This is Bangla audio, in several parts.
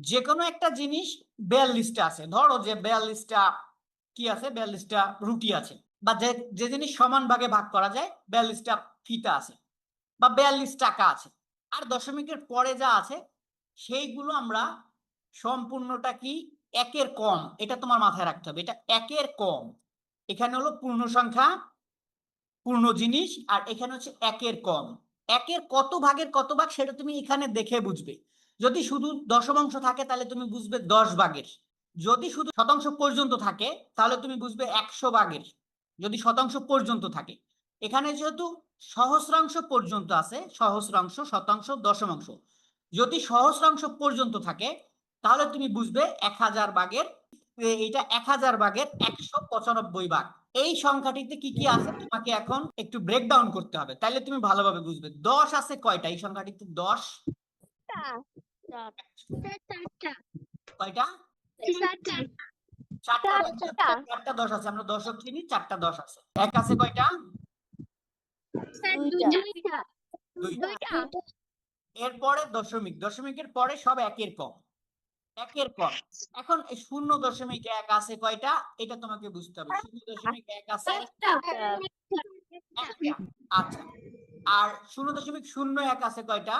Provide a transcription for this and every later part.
যে কোনো একটা জিনিস বিয়াল্লিশটা আছে। ধরো যে বিয়াল্লিশটা কি আছে? বিয়াল্লিশটা রুটি আছে। বা যে যে জিনিস সমান ভাগে ভাগ করা যায় বিয়াল্লিশটা ফিতা আছে বা বিয়াল্লিশ টাকা আছে। আর দশমিকের পরে যা আছে, সেইগুলো আমরা সম্পূর্ণটা কি? একের কম। এটা তোমার মাথায় রাখতে হবে। এটা একের কম। এখানে হলো পূর্ণ সংখ্যা, পূর্ণ জিনিস, আর এখানে হচ্ছে একের কম। একের কত ভাগের কত ভাগ, সেটা তুমি এখানে দেখে বুঝবে। যদি শুধু দশমাংশ থাকে তাহলে তুমি বুঝবে দশ ভাগের। যদি শুধু শতাংশ পর্যন্ত থাকে তাহলে তুমি বুঝবে একশো ভাগের। যদি শতাংশ পর্যন্ত থাকে। এখানে যেহেতু সহস্রাংশ পর্যন্ত আছে সহস্রাংশ শতাংশ দশমাংশ। যদি সহস্রাংশ পর্যন্ত থাকে তাহলে তুমি বুঝবে এক হাজার এ, এটা এক হাজার ভাগের একশো পঁচানব্বই ভাগ। এই সংখ্যাটিতে কি কি আছে তোমাকে এখন একটু ব্রেকডাউন করতে হবে। তাহলে তুমি ভালোভাবে বুঝবে। দশ আছে কয়টা? এই সংখ্যাটিতে দশ। কয়টা? চারটা। দশ আছে, চারটা। চারটা দশ আছে আমরা দশক চিনি চারটা দশ আছে। এক আছে কয়টা? এরপরে দশমিক। দশমিকের পরে সব একের কম একের কম এখন শূন্য দশমিক এক আছে কয়টা? এটা তোমাকে বুঝতে হবে। শূন্য দশমিক এক আছে? আচ্ছা। আর শূন্য দশমিক শূন্য এক আছে কয়টা?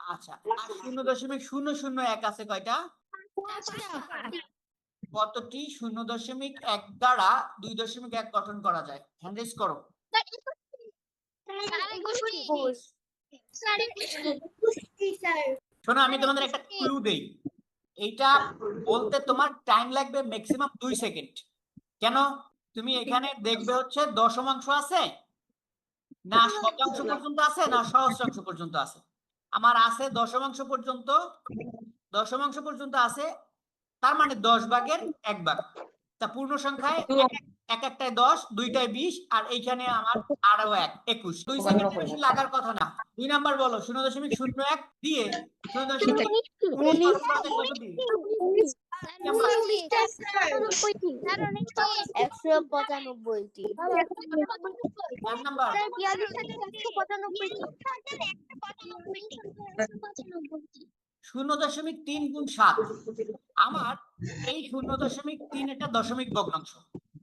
আচ্ছা আর শূন্য দশমিক শূন্য শূন্য এক আছে কয়টা? কতটি? শূন্য দশমিক এক দ্বারা দুই দশমিক এক গঠন করা যায়। করো। শোনো আমি তোমাদের একটা ক্লু দেই। এইটা বলতে তোমার টাইম লাগবে ম্যাক্সিমাম দুই সেকেন্ড কেন? তুমি এখানে দেখবে হচ্ছে দশমাংশ আছে না শতাংশ পর্যন্ত আছে না সহস্রাংশ পর্যন্ত আছে। আমার আছে দশমাংশ পর্যন্ত দশমাংশ পর্যন্ত আছে তার মানে দশ ভাগের এক ভাগ। তা পূর্ণ সংখ্যায় এক এক- এক একটায় দশ দুইটায় বিশ আর এইখানে আমার আরও এক একুশ। দুই সেকেন্ড বেশি লাগার কথা না। দুই নাম্বার বলো শূন্য দশমিক শূন্য এক দিয়ে শূন্য দশমিক? একশো পঁচানব্বইটি। শূন্য দশমিক তিন গুণ সাত। আমার এই শূন্য দশমিক তিন একটা দশমিক ভগ্নাংশ।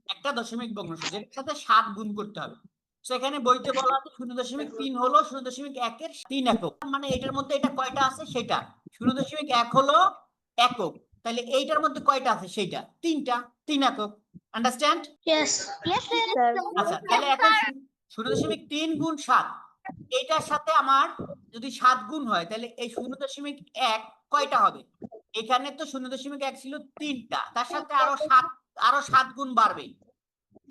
একটা দশমিক ভগ্নাংশ। যেটার সাথে সাত গুণ করতে হবে। সেখানে বইতে বলা আছে শূন্য দশমিক তিন হলো শূন্য দশমিক একের তিন একক। মানে এটার মধ্যে এটা কয়টা আছে? সেটা। শূন্য দশমিক এক হলো একক। তাহলে এইটার মধ্যে কয়টা আছে? সেইটা। তিনটা? তিন একক। আন্ডারস্ট্যান্ড আচ্ছা তাহলে এখন শূন্য- দশমিক তিন গুণ সাত। এটার সাথে আমার যদি সাত গুণ হয় তাহলে এই শূন্য দশমিক এক কয়টা হবে? এখানে তো শূন্য দশমিক এক ছিল তিনটা। তার সাথে আরও সাত আরও সাত গুণ বাড়বে।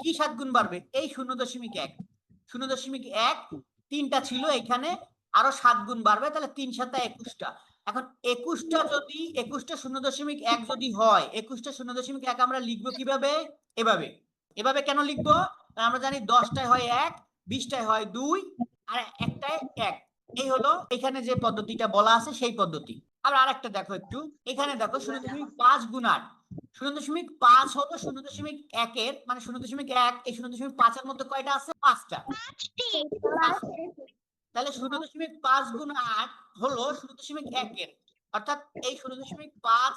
কি সাত গুণ বাড়বে? এই শূন্য দশমিক এক। শূন্য দশমিক এক তিনটা ছিল এখানে আরও সাত গুণ বাড়বে তাহলে তিন সাথে একুশটা। এখন একুশটা যদি, একুশটা শূন্য দশমিক এক যদি হয়, একুশটা শূন্য দশমিক এক আমরা লিখব কীভাবে? এভাবে। এভাবে কেন লিখব? আমরা জানি দশটায় হয় এক, বিশটায় হয় দুই, আর একটায় এক। এই হলো এখানে যে পদ্ধতিটা বলা আছে সেই পদ্ধতি। আবার আরেকটা দেখো একটু। এখানে দেখো শূন্য দশমিক পাঁচ গুণ আট। শূন্য দশমিক পাঁচ হলো শূন্য দশমিক একের মানে শূন্য দশমিক এক, এই শূন্য দশমিক পাঁচের মধ্যে কয়টা আছে? পাঁচটা। তাহলে শূন্য দশমিক পাঁচ গুণ আট হলো শূন্য দশমিক একের অর্থাৎ এই শূন্য দশমিক পাঁচ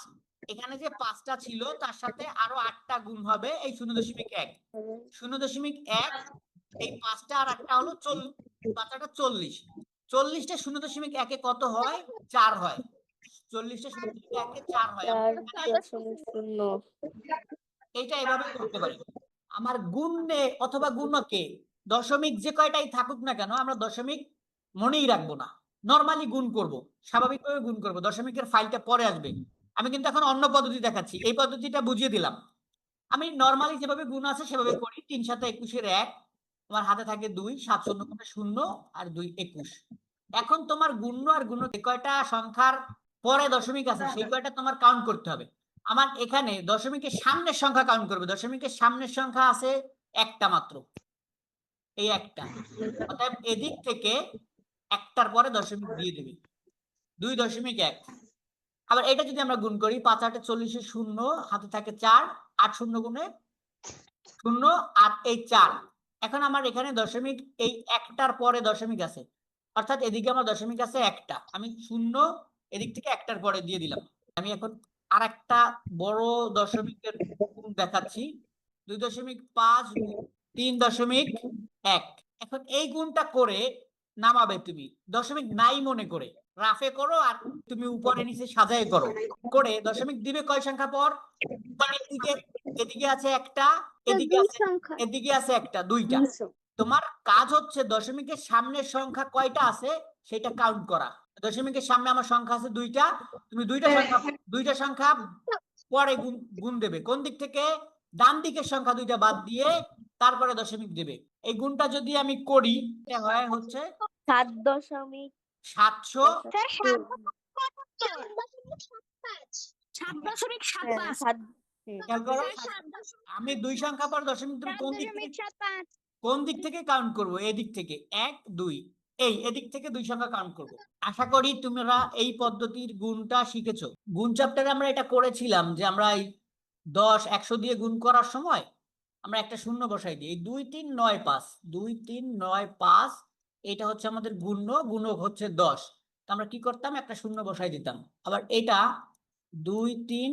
এখানে যে পাঁচটা ছিল তার সাথে আরও আটটা গুণ হবে এই শূন্য দশমিক এক। শূন্য দশমিক এক এই পাঁচটা আর একটা হলো চল্লিশ পাঁচটা চল্লিশ। চল্লিশটা শূন্য দশমিক একে কত হয়? চার হয়। চল্লিশটা শূন্য দশমিক একে চার হয়। এইটা এভাবে করতে পারি। আমার গুণে অথবা গুণকে দশমিক যে কয়টাই থাকুক না কেন আমরা দশমিক মনেই রাখব না। নর্মালি গুণ করব, স্বাভাবিকভাবে গুণ করব, দশমিকের ফাইলটা পরে আসবে। আমি কিন্তু এখন অন্য পদ্ধতি দেখাচ্ছি। এই পদ্ধতিটা বুঝিয়ে দিলাম। আমি নর্মালি যেভাবে গুণ আছে সেভাবে করি। তিন সাথে একুশের এক, তোমার হাতে থাকে দুই, সাত শূন্য শূন্য আর দুই একুশ। এখন তোমার গুণ্য আর গুণ কয়টা সংখ্যার পরে দশমিক আছে, সেই কয়টা তোমার কাউন্ট করতে হবে। আমার এখানে দশমিকের সামনের সংখ্যা কাউন্ট করবে। দশমিকের সামনের সংখ্যা আছে একটা মাত্র। এই একটা। অতএব এদিক থেকে একটার পরে দশমিক দিয়ে দেবে। দুই দশমিক এক। আবার এটা যদি আমরা গুণ করি, পাঁচ আটে চল্লিশে শূন্য, হাতে থাকে চার, আট শূন্য গুণে শূন্য, আট এই চার। এখন আমার এখানে দশমিক, এই একটার পরে দশমিক আছে। অর্থাৎ এদিকে আমার দশমিক আছে একটা। আমি শূন্য, এদিক থেকে একটার পরে দিয়ে দিলাম। আমি এখন আর একটা বড় দশমিকের গুণ দেখাচ্ছি। দুই দশমিক পাঁচ, তিন দশমিক এক। এখন এই গুণটা করে নামাবে তুমি। দশমিক নাই মনে করে। রাফে করো আর তুমি উপরে নিচে সাজায় করো। করে দশমিক দিবে কয় সংখ্যা পর? এদিকে এদিকে আছে একটা এদিকে আছে এদিকে আছে একটা দুইটা। তোমার কাজ হচ্ছে দশমিকের সামনের সংখ্যা কয়টা আছে সেটা কাউন্ট করা। দশমিকের সামনে আমার সংখ্যা আছে দুইটা। তুমি দুইটা সংখ্যা দুইটা সংখ্যা পরে গুণ দেবে। কোন দিক থেকে? ডান দিকের সংখ্যা দুইটা বাদ দিয়ে তারপরে দশমিক দেবে। এই গুণটা যদি আমি করি হয় হচ্ছে সাত দশমিক সাতশো আমি দুই সংখ্যা পর দশমিক কোন দিক কোন দিক থেকে কাউন্ট করব? এদিক থেকে। এক দুই। এই এদিক থেকে দুই সংখ্যা কাউন্ট করব। আশা করি তোমরা এই পদ্ধতির গুণটা শিখেছো। গুণ চ্যাপ্টারে আমরা এটা করেছিলাম যে আমরা এই দশ একশো দিয়ে গুণ করার সময় আমরা একটা শূন্য বসাই দিই। দুই তিন নয় পাঁচ, দুই তিন নয় পাঁচ, এটা হচ্ছে আমাদের গুণ্য, গুণক হচ্ছে দশ। তো আমরা কি করতাম? একটা শূন্য বসাই দিতাম। আবার এটা দুই তিন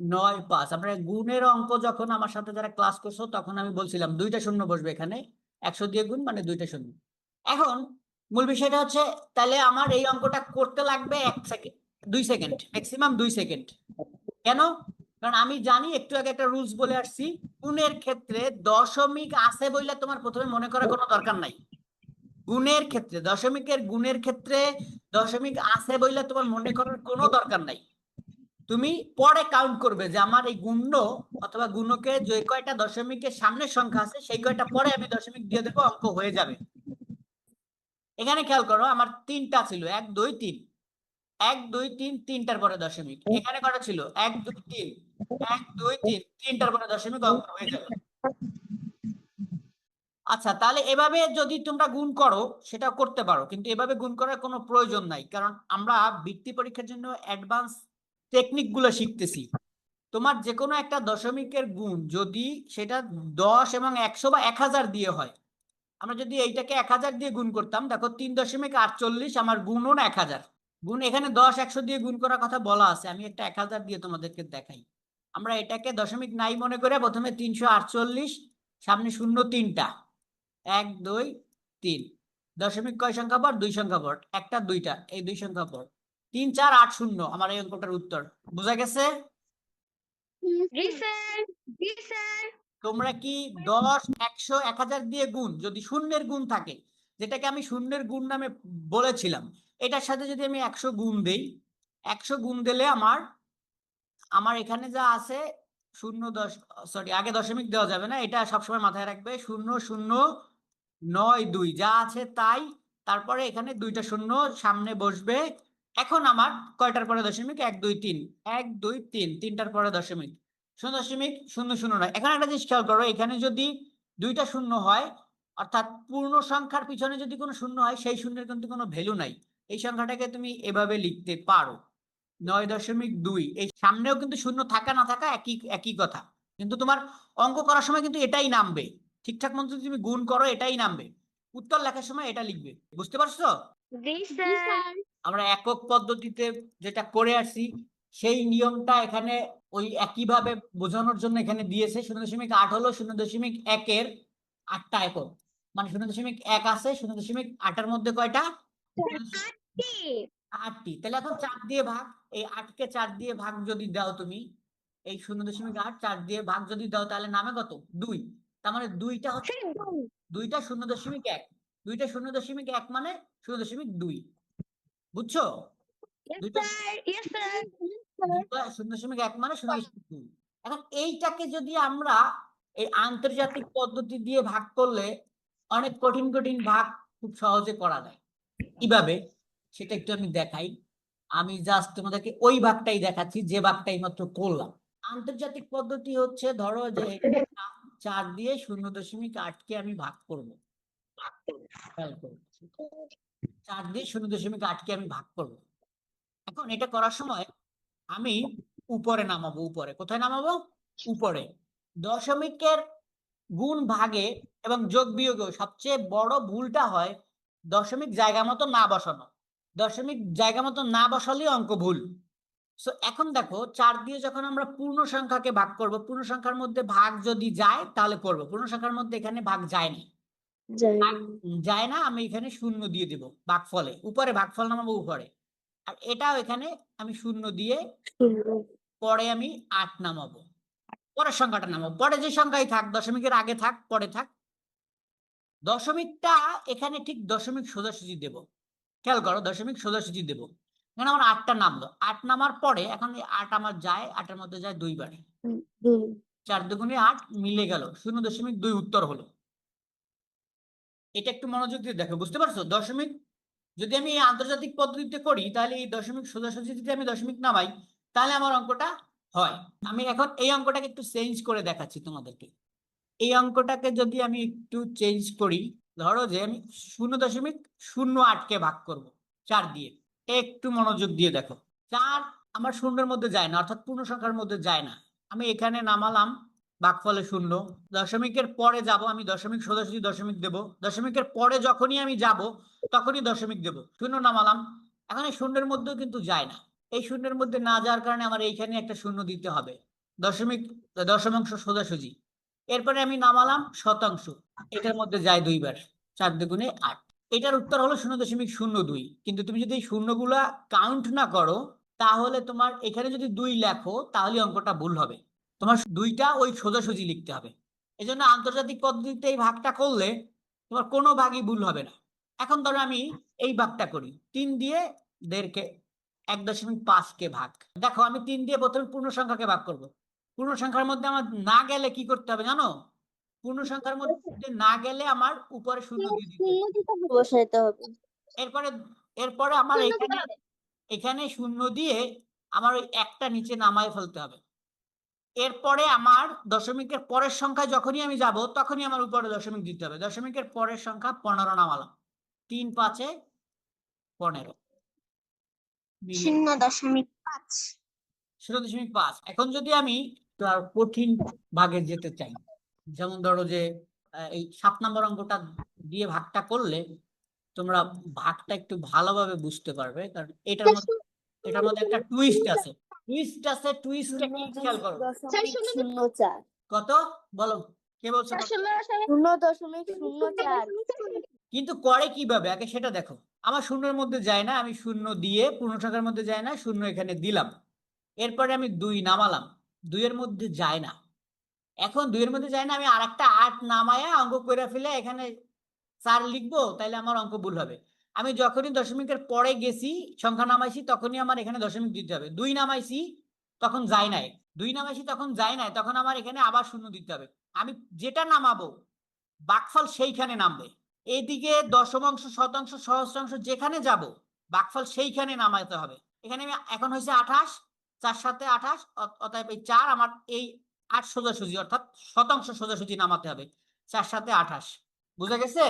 নয় পাঁচ, আমরা গুণের অঙ্ক যখন আমার সাথে যারা ক্লাস করছ, তখন আমি বলছিলাম, দুইটা শূন্য বসবে এখানে, একশো দিয়ে গুণ মানে দুইটা শূন্য। এখন মূল বিষয়টা হচ্ছে, তাহলে আমার এই অঙ্কটা করতে লাগবে এক সেকেন্ড দুই সেকেন্ড ম্যাক্সিমাম দুই সেকেন্ড। কেন? কারণ আমি জানি, একটু আগে একটা রুলস বলে আসছি, গুণের ক্ষেত্রে দশমিক আছে বললে তোমার প্রথমে মনে করার কোনো দরকার নাই। গুণের ক্ষেত্রে, দশমিকের গুণের ক্ষেত্রে দশমিক আছে বললে তোমার মনে করার কোনো দরকার নাই। তুমি পরে কাউন্ট করবে যে আমার এই গুণ্য অথবা গুণকে যে কয়টা দশমিকের সামনের সংখ্যা আছে, সেই কয়টা পরে আমি দশমিক দিয়ে দেবো, অঙ্ক হয়ে যাবে। এখানে খেয়াল করো, আমার তিনটা ছিল, এক, দুই, তিন। এক দুই তিন তিনটার পরে দশমিক। এখানে কটা ছিল? এক দুই তিন। এক দুই তিন। তিনটার পরে দশমিক হয়ে যাবে আচ্ছা তাহলে এভাবে যদি তোমরা গুণ করো সেটা করতে পারো। কিন্তু এভাবে গুণ করার কোনো প্রয়োজন নাই। কারণ আমরা বৃত্তি পরীক্ষার জন্য অ্যাডভান্স টেকনিকগুলো শিখতেছি। তোমার যে কোনো একটা দশমিকের গুণ যদি সেটা দশ এবং একশো বা এক হাজার দিয়ে হয়। আমরা যদি এইটাকে এক হাজার দিয়ে গুণ করতাম দেখো তিন দশমিক আটচল্লিশ আমার গুণও না এক হাজার। গুণ এখানে দশ একশো দিয়ে গুণ করার কথা বলা আছে। আমি একটা এক হাজার দিয়ে তোমাদেরকে দেখাই। আমরা এটাকে দশমিক নাই মনে করে প্রথমে তিনশো আটচল্লিশ সামনে শূন্য তিনটা। এক দুই তিন। দশমিক কয় সংখ্যা পর? দুই সংখ্যা পর। একটা দুইটা। এই দুই সংখ্যা পর। তিন চার আট শূন্য। আমার এই অঙ্কটার উত্তর। বোঝা গেছে? তোমরা কি দশ একশো এক হাজার দিয়ে গুণ যদি শূন্যের গুণ থাকে যেটাকে আমি শূন্যের গুণ নামে বলেছিলাম এটার সাথে যদি আমি একশো গুণ দেই, একশো গুণ দিলে আমার আমার এখানে যা আছে শূন্য দশ সরি আগে দশমিক দেওয়া যাবে না, এটা সবসময় মাথায় রাখবে, শূন্য শূন্য, নয়, দুই, যা আছে তাই, তারপরে এখানে দুইটা শূন্য সামনে বসবে, এখন আমার কয়টার পরে দশমিক? এক, দুই, তিন, এক, দুই, তিন, তিনটার পরে দশমিক, শূন্য দশমিক, শূন্য শূন্য নয়, এখন একটা জিনিস খেয়াল করো, এখানে যদি দুইটা শূন্য হয়, অর্থাৎ পূর্ণ সংখ্যার পিছনে যদি কোনো শূন্য হয়, সেই শূন্যের কিন্তু কোনো ভ্যালু নাই এই সংখ্যাটাকে তুমি এভাবে লিখতে পারো। নয় দশমিক দুই। এই সামনেও কিন্তু শূন্য থাকা না থাকা একই একই কথা। কিন্তু তোমার অঙ্ক করার সময় কিন্তু এটাই নামবে। ঠিকঠাক মতো তুমি গুণ করো এটাই নামবে। উত্তর লেখার সময় এটা লিখবে। বুঝতে পারছ? আমরা একক পদ্ধতিতে যেটা করে আসছি সেই নিয়মটা এখানে ওই একইভাবে বোঝানোর জন্য এখানে দিয়েছে। শূন্য দশমিক আট হলো শূন্য দশমিক একের আটটা একক। মানে শূন্য দশমিক এক আছে শূন্য দশমিক আটের মধ্যে কয়টা? আটটি। তাহলে এখন চার দিয়ে ভাগ। এই আটকে চার দিয়ে ভাগ যদি দাও তুমি এই শূন্য দশমিক আট চার দিয়ে ভাগ যদি দাও তাহলে নামে কত? দুই। তার মানে দুইটা হচ্ছে দুইটা শূন্য দশমিক এক। দুইটা শূন্য দশমিক এক মানে শূন্য দশমিক দুই। বুঝছ? দুইটা শূন্য দশমিক এক মানে শূন্য দশমিক দুই। এখন এইটাকে যদি আমরা এই আন্তর্জাতিক পদ্ধতি দিয়ে ভাগ করলে অনেক কঠিন কঠিন ভাগ খুব সহজে করা যায়। কীভাবে? সেটা একটু আমি দেখাই। আমি জাস্ট তোমাদেরকে ওই ভাগটাই দেখাচ্ছি, যে ভাগটাই মাত্র করলাম। আন্তর্জাতিক পদ্ধতি হচ্ছে, ধরো যে চার দিয়ে শূন্য দশমিক আটকে আমি ভাগ করব। চার দিয়ে শূন্য দশমিক আটকে আমি ভাগ করব। এখন এটা করার সময় আমি উপরে নামাবো, উপরে। কোথায় নামাবো? উপরে। দশমিকের গুণ ভাগে এবং যোগ বিয়োগে সবচেয়ে বড় ভুলটা হয় দশমিক জায়গা মতো না বসানো। দশমিক জায়গা মতো না বসালেই অঙ্ক ভুল। সো এখন দেখো চার দিয়ে যখন আমরা পূর্ণ সংখ্যাকে ভাগ করব পূর্ণ সংখ্যার মধ্যে ভাগ যদি যায় তাহলে করব। পূর্ণ সংখ্যার মধ্যে এখানে ভাগ যায় না। যায় না। উম, যায় না আমি এখানে শূন্য দিয়ে দেব ভাগফলে। উপরে ভাগফল নামাবো উপরে। আর এটাও এখানে আমি শূন্য দিয়ে পরে আমি আট নামাবো। পরের সংখ্যাটা নামাবো। পরে যে সংখ্যাই থাক দশমিকের আগে থাক পরে থাক। দশমিকটা এখানে ঠিক দশমিক সোজাসুজি দেব। খেয়াল করো দশমিক সোজাসুজি দেব। এখানে আমার আটটা নামলো। আট নামার পরে এখন আট আমার যায় আটের মধ্যে যায় দুইবার দুই। চার দুগুণে আট মিলে গেল শূন্য দশমিক দুই উত্তর হলো। এটা একটু মনোযোগ দিয়ে দেখো বুঝতে পারছ? দশমিক যদি আমি এই আন্তর্জাতিক পদ্ধতিতে করি তাহলে এই দশমিক সোজাসুজি যদি আমি দশমিক নামাই তাহলে আমার অঙ্কটা হয়। আমি এখন এই অঙ্কটাকে একটু চেঞ্জ করে দেখাচ্ছি তোমাদেরকে। এই অঙ্কটাকে যদি আমি একটু চেঞ্জ করি ধরো যে আমি শূন্য দশমিক শূন্য আটকে ভাগ করব, চার দিয়ে। একটু মনোযোগ দিয়ে দেখো। চার আমার শূন্যের মধ্যে যায় না, অর্থাৎ পূর্ণ সংখ্যার মধ্যে যায় না। আমি এখানে নামালাম ভাগফলে শূন্য। দশমিকের পরে যাব, আমি দশমিক সোজাসুজি দশমিক দেব। দশমিকের পরে যখনই আমি যাব, তখনই দশমিক দেব। শূন্য নামালাম। এখন এই শূন্যের মধ্যেও কিন্তু যায় না। এই শূন্যের মধ্যে না যাওয়ার কারণে আমার এইখানে একটা শূন্য দিতে হবে। দশমিক, দশমাংশ সোজাসুজি এরপরে আমি নামালাম শতাংশ। এটার মধ্যে যায় দুইবার, চার দুগুণে আট। এটার উত্তর হলো শূন্য দশমিক শূন্য দুই। কিন্তু তুমি যদি এই শূন্যগুলা কাউন্ট না করো, তাহলে তোমার এখানে যদি দুই লেখো, তাহলে অঙ্কটা ভুল হবে। তোমার দুইটা ওই সোজাসুজি লিখতে হবে। এই জন্য আন্তর্জাতিক পদ্ধতিতে এই ভাগটা করলে তোমার কোনো ভাগই ভুল হবে না। এখন ধরো আমি এই ভাগটা করি। তিন দিয়ে দেড়কে, এক দশমিক পাঁচকে ভাগ। দেখো আমি তিন দিয়ে প্রথমে পূর্ণ সংখ্যাকে ভাগ করব। পূর্ণ সংখ্যার মধ্যে আমার না গেলে কি করতে হবে জানো? পূর্ণ সংখ্যার মধ্যে না গেলে আমার উপরে শূন্য দিয়ে দিতে হবে। বসাইতে হবে। এরপরে এরপরে আমার এখানে এখানে শূন্য দিয়ে আমার ওই একটা নিচে নামায় ফেলতে হবে। এরপরে আমার দশমিকের পরের সংখ্যা যখনই আমি যাব তখনই আমার উপরে দশমিক দিতে হবে। দশমিকের পরের সংখ্যা পনেরো নামালাম। তিন পাঁচে পনেরো। শূন্য দশমিক পাঁচ। শূন্য দশমিক পাঁচ। এখন যদি আমি একটু আর কঠিন ভাগে যেতে চাই যেমন ধরো যে এই সাত নম্বর অঙ্কটা দিয়ে ভাগটা করলে তোমরা ভাগটা একটু ভালোভাবে বুঝতে পারবে কারণ এটার মধ্যে এটার মধ্যে একটা টুইস্ট আছে। টুইস্ট আছে টুইস্টটা কি খেয়াল করো। কত? বলো কে বলছো কিন্তু করে কীভাবে? আগে সেটা দেখো। আমার শূন্যের মধ্যে যায় না আমি শূন্য দিয়ে পূর্ণ সংখ্যার মধ্যে যায় না শূন্য এখানে দিলাম। এরপরে আমি দুই নামালাম। দুইয়ের মধ্যে যায় না। এখন দুইয়ের মধ্যে যায় না, আমি আর একটা আট নামায়া অঙ্ক করে ফেলে এখানে চার লিখব তাহলে আমার অঙ্ক ভুল হবে। আমি যখনই দশমিকের পরে গেছি, সংখ্যা নামাইছি, তখনই আমার এখানে দশমিক দিতে হবে। দুই নামাইছি, তখন যায় নাই। দুই নামাইছি, তখন যায় নাই, তখন আমার এখানে আবার শূন্য দিতে হবে। আমি যেটা নামাবো, বাকফল সেইখানে নামবে। এইদিকে দশমাংশ, শতাংশ, সহস্রাংশ যেখানে যাব, বাকফল সেইখানে নামাতে হবে। এখানে আমি, এখন হয়েছে আঠাশ চার সাথে আঠাশ অতএব এই চার আমার এই আট সোজাসুজি, অর্থাৎ শতাংশ সোজাসুজি নামাতে হবে। চার সাথে আঠাশ। বুঝা গেছে.